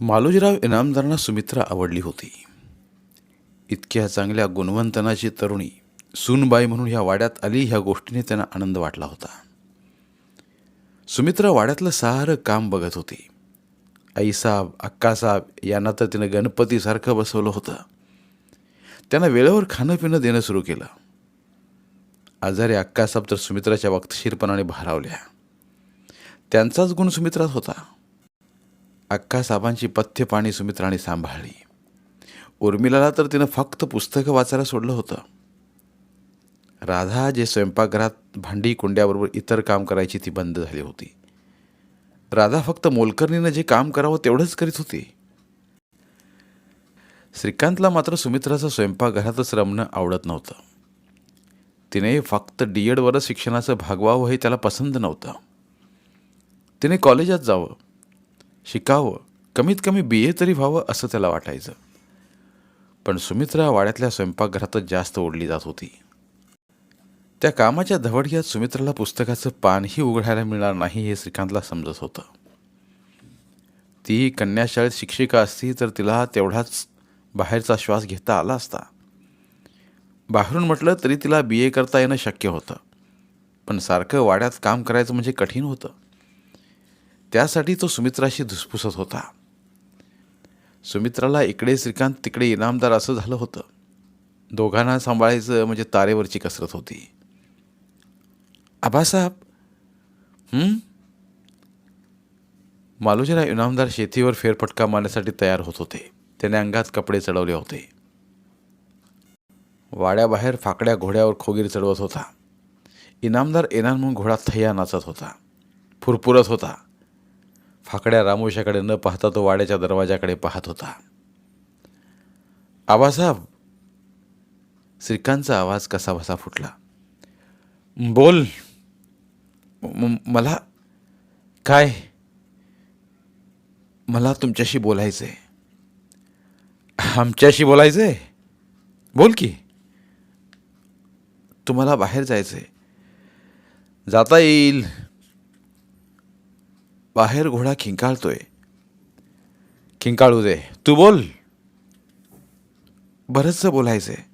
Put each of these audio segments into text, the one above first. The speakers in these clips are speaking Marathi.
मालोजीराव इनामदारांना सुमित्रा आवडली होती. इतक्या चांगल्या गुणवंतनाची तरुणी सूनबाई म्हणून ह्या वाड्यात आली ह्या गोष्टीने त्यांना आनंद वाटला होता. सुमित्रा वाड्यातलं सारं काम बघत होती. आईसाहेब अक्कासाहेब यांना तर तिनं गणपतीसारखं बसवलं होतं. त्यांना वेळेवर खाणं पिणं देणं सुरू केलं. आजारी अक्कासाहेब तर सुमित्राच्या वक्तशीरपणाने भारावल्या. त्यांचाच गुण सुमित्रात होता. अक्कासाहेबांची पथ्य पाणी सुमित्राने सांभाळली. उर्मिलाला तर तिनं फक्त पुस्तकं वाचायला सोडलं होतं. राधा जे स्वयंपाकघरात भांडी कुंड्याबरोबर इतर काम करायची ती बंद झाली होती. राधा फक्त मोलकर्णीनं जे काम करावं तेवढंच करीत होती. श्रीकांतला मात्र सुमित्राचं स्वयंपाकघरातच रमणं आवडत नव्हतं. तिने फक्त डी एडवरच शिक्षणाचं भागवावं हे त्याला पसंत नव्हतं. तिने कॉलेजात जावं शिकावं. कमीत कमी बी ए तरी व्हावं असं त्याला वाटायचं. पण सुमित्रा वाड्यातल्या स्वयंपाकघरातच जास्त ओढली जात होती. त्या कामाच्या धवडक्यात सुमित्राला पुस्तकाचं पानही उघडायला मिळणार नाही हे श्रीकांतला समजत होतं. ती कन्याशाळेत शिक्षिका असती तर तिला तेवढाच बाहेरचा श्वास घेता आला असता. बाहेरून म्हटलं तरी तिला बी ए करता येणं शक्य होतं. पण सारखं वाड्यात काम करायचं म्हणजे कठीण होतं. त्यासाठी तो सुमित्राशी धुसफुसत होता. सुमित्राला इकडे श्रीकांत तिकडे इनामदार असं झालं होतं. दोघांना सांभाळायचं म्हणजे तारेवरची कसरत होती. आबासाहेब मालुजीला मालोजीराव इनामदार शेतीवर फेरफटका मारण्यासाठी तयार होत होते. त्याने अंगात कपडे चढवले होते. वाड्याबाहेर फाकड्या घोड्यावर खोगीर चढवत होता. इनामदार एनान म्हणून घोडा थय्या नाचत होता. फुरफुरत होता. फाकड्या रामोशाकडे न पाहता तो वाड्याच्या दरवाजाकडे पाहत होता. आबासाहेब श्रीकांतचा आवाज कसा बसा फुटला. बोल मला काय? मला तुमच्याशी बोलायचं आहे आमच्याशी बोलायचं आहे बोल की. तुम्हाला बाहेर जायचं आहे जाता येईल. बाहेर घोडा खिंकाळतोय. खिंकाळू दे. तू बोल. बरंचसं बोलायचं आहे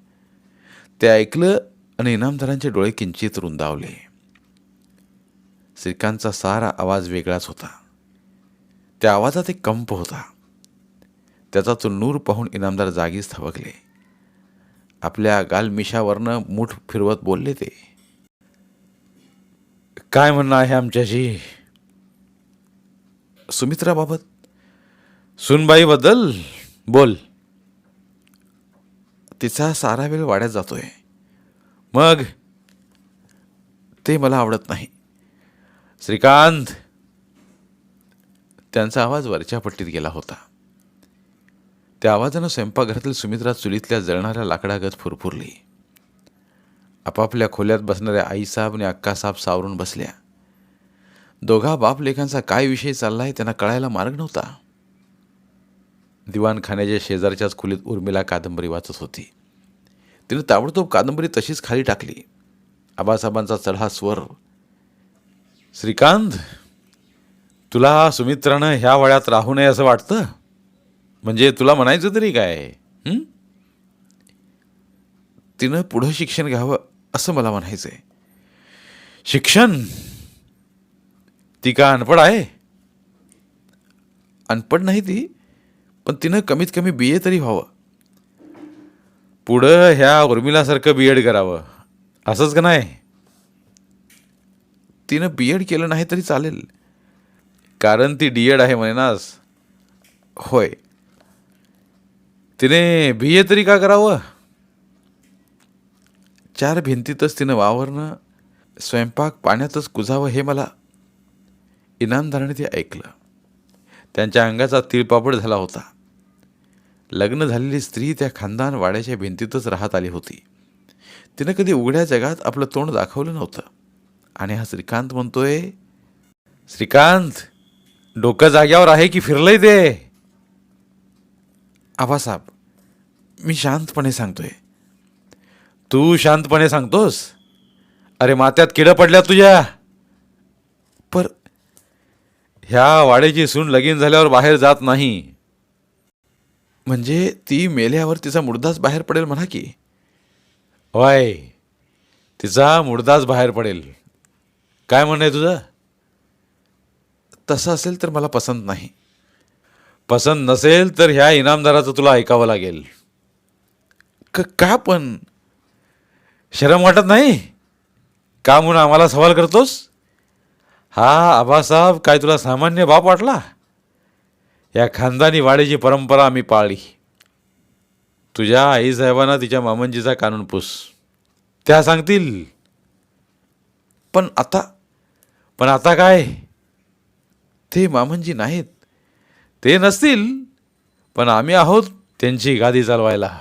ते ऐकलं आणि इनामदारांचे डोळे किंचित रुंदावले. श्रीकांतचा सारा आवाज वेगळाच होता. त्या आवाजात एक कंप होता. त्याचा तो नूर पाहून इनामदार जागीच थबकले. आपल्या गालमिशावरनं मूठ फिरवत बोलले ते. काय म्हणणं आहे आमच्याशी? सुमित्राबाबत? सुनबाईबद्दल बोल. तिचा सारा वेळ वाड्यात जातोय. मग? ते मला आवडत नाही. श्रीकांत. त्यांचा आवाज वरच्या पट्टीत गेला होता. त्या आवाजानं स्वयंपाकघरातील सुमित्रा चुलीतल्या जळणाऱ्या लाकडागत फुरफुरली. आपापल्या खोल्यात बसणाऱ्या आईसाहेब आणि अक्कासाहेब सावरून बसल्या. दोघा बापलेखांचा काय विषय चाललाय त्यांना कळायला मार्ग नव्हता. दिवाणखान्याच्या शेजारच्याच खोलीत उर्मिला कादंबरी वाचत होती. तिने ताबडतोब कादंबरी तशीच खाली टाकली. आबासाहेबांचा चढा स्वर श्रीकांत तुला सुमित्रानं ह्या वळ्यात राहू नये असं वाटतं? म्हणजे तुला म्हणायचं तरी काय? तिनं पुढं शिक्षण घ्यावं असं मला म्हणायचं आहे शिक्षण ती का अनपड आहे. अनपड नाही ती पण तिनं कमीत कमी बी ए तरी व्हावं. पुढं ह्या उर्मिलासारखं बी एड करावं. असंच का नाही? तिनं बी एड केलं नाही तरी चालेल. कारण ती डी एड आहे म्हणेनास. होय. तिने बी ए तरी का करावं? चार भिंतीतच तिनं वावरणं स्वयंपाक पाण्यातच कुजावं हे मला इनामदाराने ते ऐकलं. त्यांच्या अंगाचा तिळपापड झाला होता. लग्न झालेली स्त्री त्या खानदान वाड्याच्या भिंतीतच राहत आली होती. तिनं कधी उघड्या जगात आपलं तोंड दाखवलं नव्हतं. आणि हा श्रीकांत म्हणतोय श्रीकांत डोकं जाग्यावर आहे की फिरलंय ते? आबासाहेब मी शांतपणे सांगतोय. तू शांतपणे सांगतोस? अरे मात्यात किडं पडल्या तुझ्या. ह्या वाड्याची सून लगीन झाल्यावर बाहेर जात नाही. म्हणजे ती मेल्यावर तिचा मुर्दाच बाहेर पडेल म्हणा की? होय. तिचा मुर्दाच बाहेर पडेल. काय म्हणणं आहे तुझं? तसं असेल तर मला पसंत नाही. पसंत नसेल तर ह्या इनामदाराचं तुला ऐकावं लागेल. क का पण? शरम वाटत नाही? का म्हणून आम्हाला सवाल करतोस? हा आबासाहेब काय तुला सामान्य बाप वाटला? या खानदानी वाडीची परंपरा आम्ही पाळली. तुझ्या आईसाहेबांना तिच्या मामंजीचा कानून पूस. त्या सांगतील. पण आता पण आता काय? ते मामंजी नाहीत. ते नसतील पण आम्ही आहोत त्यांची गादी चालवायला.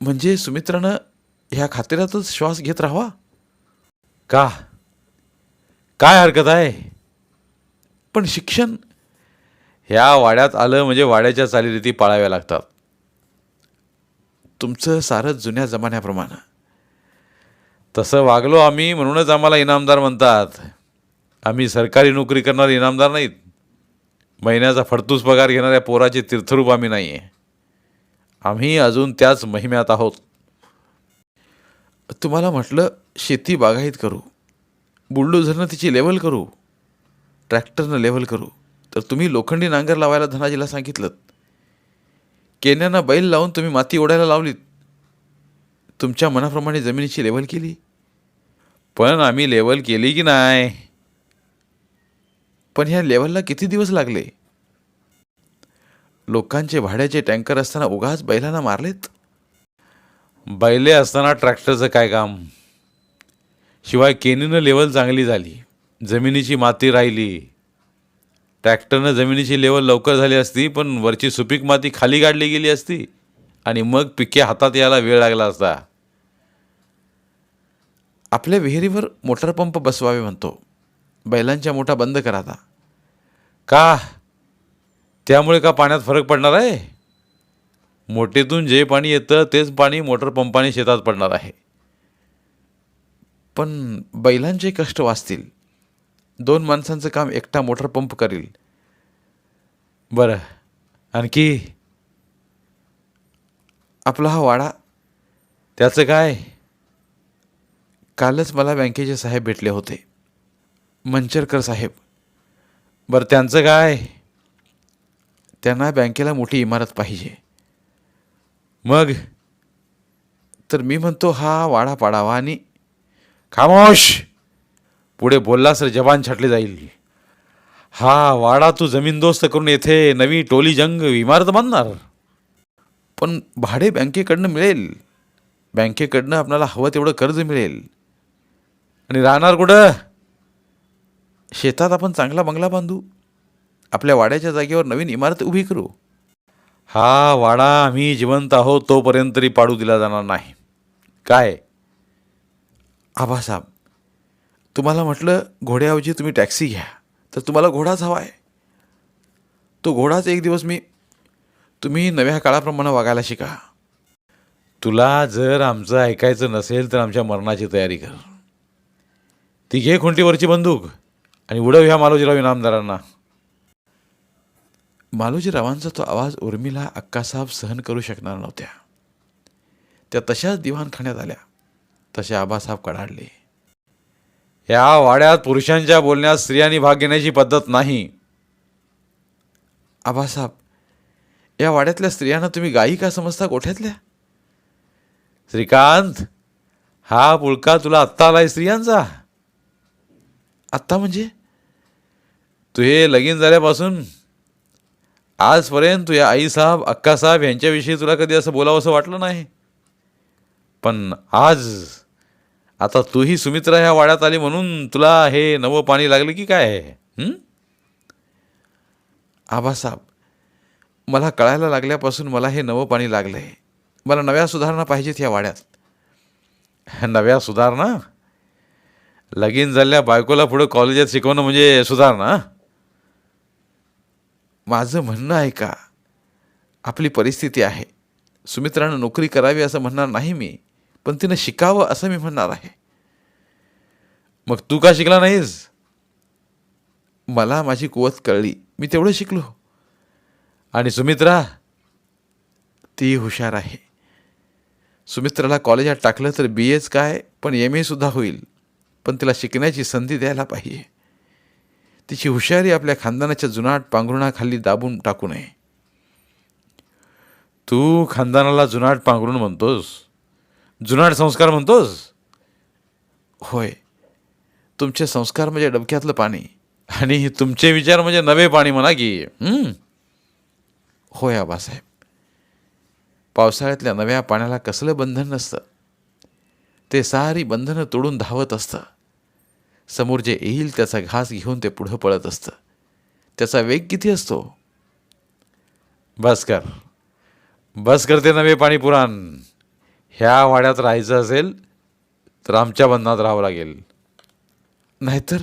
म्हणजे सुमित्रानं ह्या खात्यातच श्वास घेत राहावा? का? काय हरकत आहे? पण शिक्षण? ह्या वाड्यात आलं म्हणजे वाड्याच्या चालीरीती पाळाव्या लागतात. तुमचं सारं जुन्या जमान्याप्रमाणे. तसं वागलो आम्ही म्हणूनच आम्हाला इनामदार म्हणतात. आम्ही सरकारी नोकरी करणारे इनामदार नाहीत. महिन्याचा फडतूस पगार घेणाऱ्या पोराचे तीर्थरूप आम्ही नाही आहे आम्ही अजून त्याच महिम्यात आहोत. तुम्हाला म्हटलं शेती बागायत करू. बुलडोझरनं तिची लेवल करू. ट्रॅक्टरनं लेवल करू. तर तुम्ही लोखंडी नांगर लावायला धनाजीला सांगितलं. केन्यानं बैल लावून तुम्ही माती ओढायला लावलीत. तुमच्या मनाप्रमाणे जमिनीची लेवल केली. पण आम्ही लेवल केली की नाही? पण ह्या लेवलला किती दिवस लागले? लोकांचे भाड्याचे टँकर असताना उगाच बैलांना मारलेत? बैले असताना ट्रॅक्टरचं काय काम? शिवाय केनीनं लेवल चांगली झाली जमिनीची माती राहिली. ट्रॅक्टरनं जमिनीची लेवल लवकर झाली असती पण वरची सुपीक माती खाली काढली गेली असती आणि मग पिके हातात यायला वेळ लागला असता. आपल्या विहिरीवर मोटर पंप बसवावे म्हणतो. बैलांच्या मोठा बंद करा आता. का? त्यामुळे का पाण्यात फरक पडणार आहे? मोठेतून जे पाणी येतं तेच पाणी मोटर पंपाने शेतात पडणार आहे. पण बैलांचे कष्ट वाचतील. दोन माणसांचं काम एकटा मोटर पंप करील. बरं. आणखी? आपला हा वाडा? त्याचं काय? कालच मला बँकेचे साहेब भेटले होते. मंचरकर साहेब. बरं त्यांचं काय? त्यांना बँकेला मोठी इमारत पाहिजे. मग? तर मी म्हणतो हा वाडा पाडावा आणि खामोश. पुढे बोललास तर जवान छाटले जाईल. हा वाडा तू जमीनदोस्त करून येथे नवी टोली जंग इमारत बांधणार. पण भाडे बँकेकडनं मिळेल. बँकेकडनं आपल्याला हवं तेवढं कर्ज मिळेल. आणि राहणार कुठं? शेतात आपण चांगला बंगला बांधू. आपल्या वाड्याच्या जागेवर नवीन इमारत उभी करू. हा वाडा आम्ही जिवंत आहोत तोपर्यंत तरी पाडू दिला जाणार नाही. काय? आबासाहेब तुम्हाला म्हटलं घोड्याऐवजी तुम्ही टॅक्सी घ्या तर तुम्हाला घोडाच हवा आहे तो घोडाच एक दिवस मी तुम्ही नव्या काळाप्रमाणे वागायला शिका. तुला जर आमचं ऐकायचं नसेल तर आमच्या मरणाची तयारी कर. ती घे खुंटीवरची बंदूक आणि उडव ह्या मालोजीराव इनामदारांना. मालोजीरावांचा तो आवाज उर्मिला अक्कासाहेब सहन करू शकणार नव्हत्या. त्या तशाच दिवाणखान्यात आल्या. तसे आबासाहेब कडाडले या वाड्यात पुरुषांच्या बोलण्यात स्त्रियांनी भाग घेण्याची पद्धत नाही. आबासाहेब या वाड्यातल्या स्त्रियांना तुम्ही गायी का समजता? गोठ्यातल्या श्रीकांत हा पुळका तुला आत्ता आलाय स्त्रियांचा. आत्ता म्हणजे? तू हे लगीन झाल्यापासून आजपर्यंत तुझ्या आईसाहेब अक्कासाहेब यांच्याविषयी तुला कधी असं बोलावं असं वाटलं नाही. पण आज आता तूही सुमित्रा ह्या वाड्यात आली म्हणून तुला हे नवं पाणी लागलं की काय? आहे आबासाहेब मला कळायला लागल्यापासून मला हे नवं पाणी लागलं आहे मला नव्या सुधारणा पाहिजेत ह्या वाड्यात. नव्या सुधारणा? लगीन झाल्या बायकोला पुढं कॉलेजात शिकवणं म्हणजे सुधारणा? माझं म्हणणं आहे का? आपली परिस्थिती आहे. सुमित्रानं नोकरी करावी असं म्हणणार नाही मी. पण तिनं शिकावं असं मी म्हणणार आहे. मग तू का शिकला नाहीस? मला माझी कुवत कळली. मी तेवढं शिकलो. आणि सुमित्रा ती हुशार आहे. सुमित्राला कॉलेजात टाकलं तर बी एच काय पण एम एसुद्धा होईल. पण तिला शिकण्याची संधी द्यायला पाहिजे. तिची हुशारी आपल्या खानदानाच्या जुनाट पांघरुणाखाली दाबून टाकू नये. तू खानदानाला जुनाट पांघरून म्हणतोस. जुनाट संस्कार म्हणतोस? होय. तुमचे संस्कार म्हणजे डबक्यातलं पाणी आणि तुमचे विचार म्हणजे नवे पाणी म्हणा की हं? होय आबासाहेब. पावसाळ्यातल्या नव्या पाण्याला कसलं बंधन नसतं. ते सारी बंधनं तोडून धावत असतं. समोर जे येईल त्याचा घास घेऊन ते पुढं पळत असतं. त्याचा वेग किती असतो? बस कर बस करते नवे पाणी पुराण. ह्या वाड्यात राहायचं असेल तर आमच्या बंधनात राहावं लागेल. नाहीतर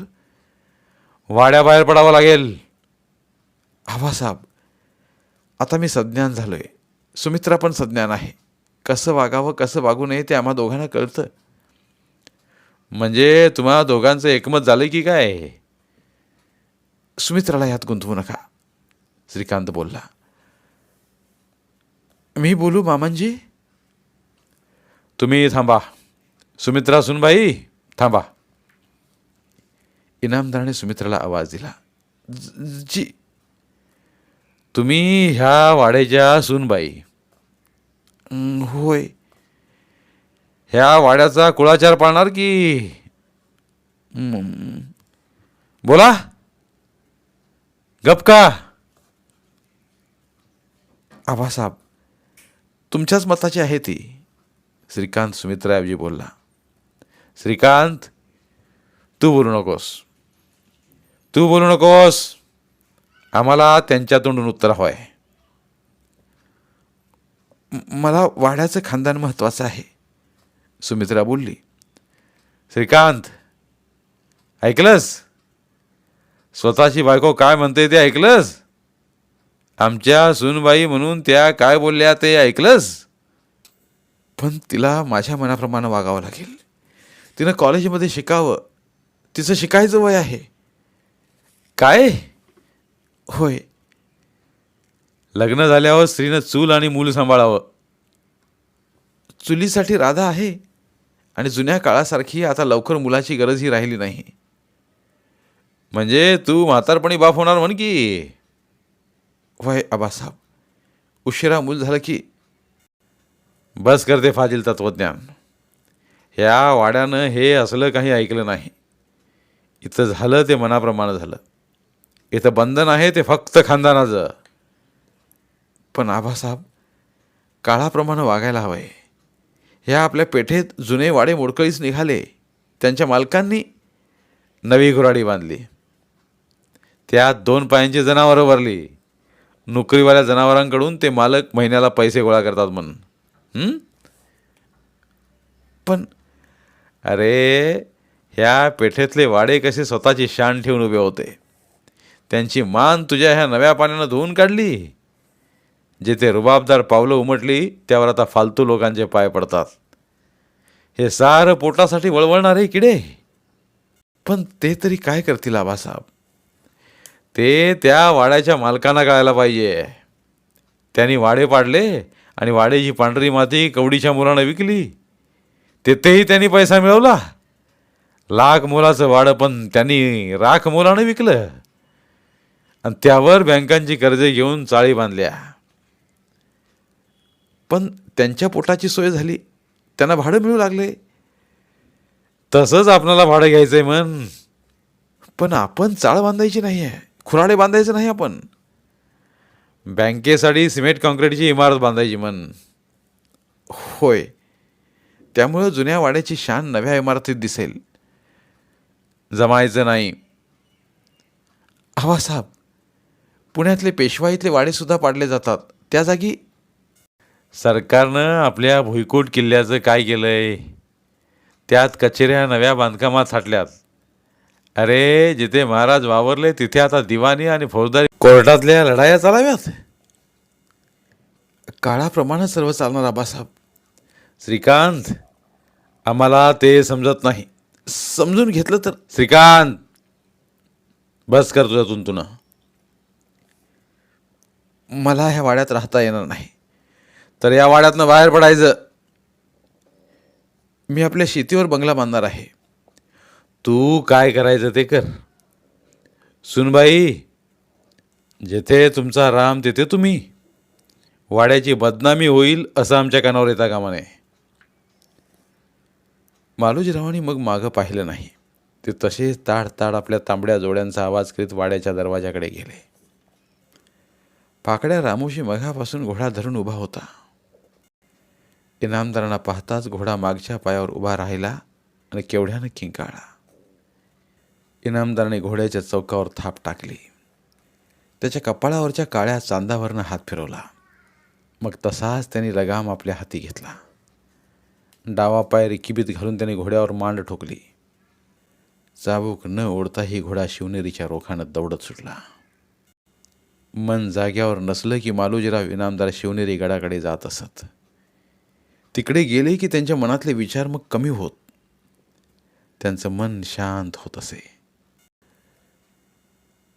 वाड्याबाहेर पडावं लागेल. आबासाहेब आता मी सज्ञान आहे सुमित्रा पण सज्ञान आहे. कसं वागावं कसं वागू नये ते आम्हा दोघांना कळतं. म्हणजे तुम्हा दोघांचं एकमत झालं की काय? सुमित्राला यात गुंतवू नका. श्रीकांत बोलला. मी बोलू मामांजी? तुम्ही थांबा. सुमित्रा सुनबाई थांबा. इनामदाराने सुमित्राला आवाज दिला. "ज- तुम्ही ह्या वाड्याच्या सुनबाई. "अं, होय. ह्या वाड्याचा कुळाचार पाळणार की? "हं, बोला. गपका आबासाहेब तुमच्याच मताची आहे ती. श्रीकांत सुमित्राऐवजी बोलला श्रीकांत तू बोलू नकोस. तू बोलू नकोस. आम्हाला त्यांच्या तोंडून उत्तर हवं आहे मला वाड्याचं खानदान महत्त्वाचं आहे. सुमित्रा बोलली श्रीकांत ऐकलंस? स्वतःची बायको काय म्हणते ते ऐकलंस? आमच्या सुनबाई म्हणून त्या काय बोलल्या ते ऐकलंस? पण तिला माझ्या मनाप्रमाणे वागावं लागेल. तिनं कॉलेजमध्ये शिकावं. तिचं शिकायचं वय आहे. काय? होय. लग्न झाल्यावर स्त्रीनं चूल आणि मूल सांभाळावं. चुलीसाठी राधा आहे. आणि जुन्या काळासारखी आता लवकर मुलाची गरजही राहिली नाही. म्हणजे तू म्हातारपणी बाप होणार म्हण की. वय आबासाहेब. उशिरा मूल झालं की बस करते फाजील तत्वज्ञान. ह्या वाड्यानं हे असलं काही ऐकलं नाही. इथं झालं ते मनाप्रमाणे झालं. इथं बंधन आहे ते फक्त खानदानाचं. पण आबासाहेब काळाप्रमाणे वागायला हवं आहे ह्या आपल्या पेठेत जुने वाडे मोडकळीच निघाले. त्यांच्या मालकांनी नवी घुराडी बांधली. त्यात दोन पायांची जनावरं भरली. नोकरीवाल्या जनावरांकडून ते मालक महिन्याला पैसे गोळा करतात म्हणून. पण अरे ह्या पेठेतले वाडे कसे स्वतःची शान ठेवून उभे होते. त्यांची मान तुझ्या ह्या नव्या पाण्यानं धुवून काढली. जिथे रुबाबदार पावलं उमटली त्यावर आता फालतू लोकांचे पाय पडतात. हे सारं पोटासाठी वळवळणारे किडे. पण ते तरी काय करतील आबासाहेब? ते त्या वाड्याच्या मालकांना कळायला पाहिजे. त्यांनी वाडे पाडले आणि वाड्याची पांढरी माती कवडीच्या मुलानं विकली. तेथेही त्यांनी पैसा मिळवला. लाख मोलाचं वाडं पण त्यांनी राख मोलानं विकलं. आणि त्यावर बँकांची कर्जे घेऊन चाळी बांधल्या. पण त्यांच्या पोटाची सोय झाली. त्यांना भाडं मिळू लागले. तसंच आपणाला भाडं घ्यायचं आहे म्हण. पण आपण चाळ बांधायची नाही आहे खुराडे बांधायचं नाही आपण. बँकेसाठी सिमेंट काँक्रीटची इमारत बांधायची म्हण. होय. त्यामुळं जुन्या वाड्याची शान नव्या इमारतीत दिसेल. जमायचं नाही. आवासाहेब पुण्यातले पेशवाईतले वाडेसुद्धा पाडले जातात. त्या जागी सरकारनं आपल्या भुईकोट किल्ल्याचं काय केलं आहे त्यात कचेऱ्या नव्या बांधकामात साठल्यात. अरे जिथे महाराज वावरले तिथे आता दिवाणी आणि फौजदारी. कोर्टातल्या लढाया चालाव्यात? काळाप्रमाणे सर्व चालणार आबासाहेब. श्रीकांत आम्हाला ते समजत नाही. समजून घेतलं तर? श्रीकांत बस कर तुझं तुंतुनं मला ह्या वाड्यात राहता येणार नाही. तर या वाड्यातनं बाहेर पडायचं. मी आपल्या शेतीवर बंगला बांधणार आहे. तू काय करायचं ते कर. सुनबाई जेथे तुमचा राम तेथे तुम्ही. वाड्याची बदनामी होईल असं आमच्या कानावर येता कामा नये. मालोजीरावांनी मग मागं पाहिलं नाही. ते तसेच ताड ताड आपल्या तांबड्या जोड्यांचा आवाज करीत वाड्याच्या दरवाजाकडे गेले. पाकड्या रामोशी मघापासून घोडा धरून उभा होता. इनामदारांना पाहताच घोडा मागच्या पायावर उभा राहिला आणि केवढ्यानं किंकाळा इनामदाराने घोड्याच्या चौकावर थाप टाकली. त्याच्या कपाळावरच्या काळ्या चांदावरनं हात फिरवला. मग तसाच त्यांनी लगाम आपल्या हाती घेतला. डावा पाय रिकिबीत घालून त्याने घोड्यावर मांड ठोकली. चाबूक न ओढताही घोडा शिवनेरीच्या रोखानं दौडत सुटला. मन जाग्यावर नसलं की मालोजीराव इनामदार शिवनेरी गडाकडे जात असत. तिकडे गेले की त्यांच्या मनातले विचार मग कमी होत. त्यांचं मन शांत होत असे.